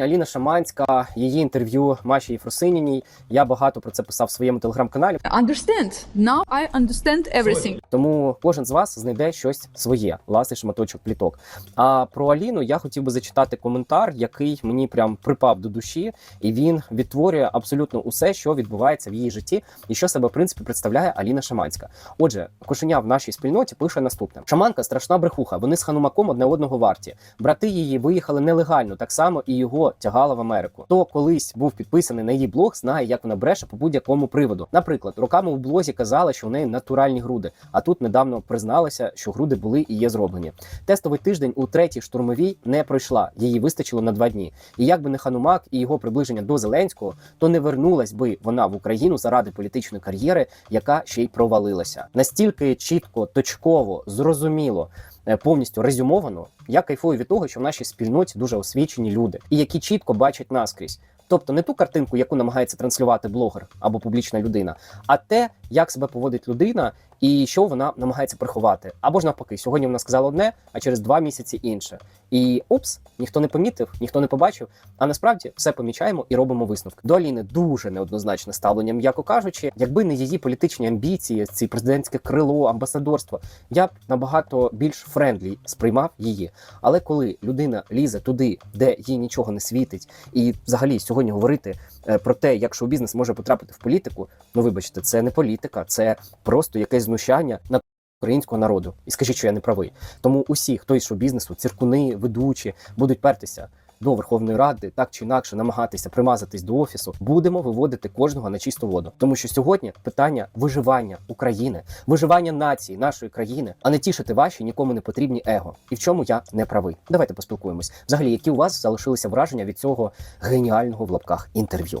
Аліна Шаманська, її інтерв'ю Маші Єфросиніній. Я багато про це писав в своєму телеграм-каналі. Understand. Now I understand everything. Тому кожен з вас знайде щось своє, власний шматочок пліток. А про Аліну я хотів би зачитати коментар, який мені прям припав до душі, і він відтворює абсолютно усе, що відбувається в її житті, і що себе в принципі представляє Аліна Шаманська. Отже, кошеня в нашій спільноті пише наступне: Шаманка страшна брехуха. Вони з ханумаком одне одного варті. Брати її виїхали нелегально, так само і його тягала в Америку. Хто колись був підписаний на її блог, знає, як вона бреше по будь-якому приводу. Наприклад, роками у блозі казала, що в неї натуральні груди, а тут недавно призналася, що груди були і є зроблені. Тестовий тиждень у третій штурмовій не пройшла. Її вистачило на два дні. І якби не Ханумак і його приближення до Зеленського, то не вернулась би вона в Україну заради політичної кар'єри, яка ще й провалилася. Настільки чітко, точково, зрозуміло. е, Повністю резюмовано, я кайфую від того, що в нашій спільноті дуже освічені люди, і які чітко бачать наскрізь. Тобто не ту картинку, яку намагається транслювати блогер або публічна людина, а те, як себе поводить людина і що вона намагається приховати. Або ж навпаки, сьогодні вона сказала одне, а через два місяці інше. І упс, ніхто не помітив, ніхто не побачив. А насправді все помічаємо і робимо висновки. До Аліни дуже неоднозначне ставлення, м'яко кажучи, якби не її політичні амбіції, ці президентське крило, амбасадорство, я б набагато більш френдлі сприймав її. Але коли людина лізе туди, де їй нічого не світить, і взагалі сьогодні говорити е, про те, як шоу-бізнес може потрапити в політику, ну вибачте, це не політика, це просто якесь знущання над українського народу. І скажіть, що я не правий. Тому усі, хто із шоу-бізнесу, циркуни, ведучі, будуть пертися. До Верховної Ради так чи інакше намагатися примазатись до офісу, будемо виводити кожного на чисту воду. Тому що сьогодні питання виживання України, виживання нації, нашої країни, а не тішити ваші нікому не потрібні его. І в чому я не правий. Давайте поспілкуємось. Взагалі, які у вас залишилися враження від цього геніального в лапках інтерв'ю?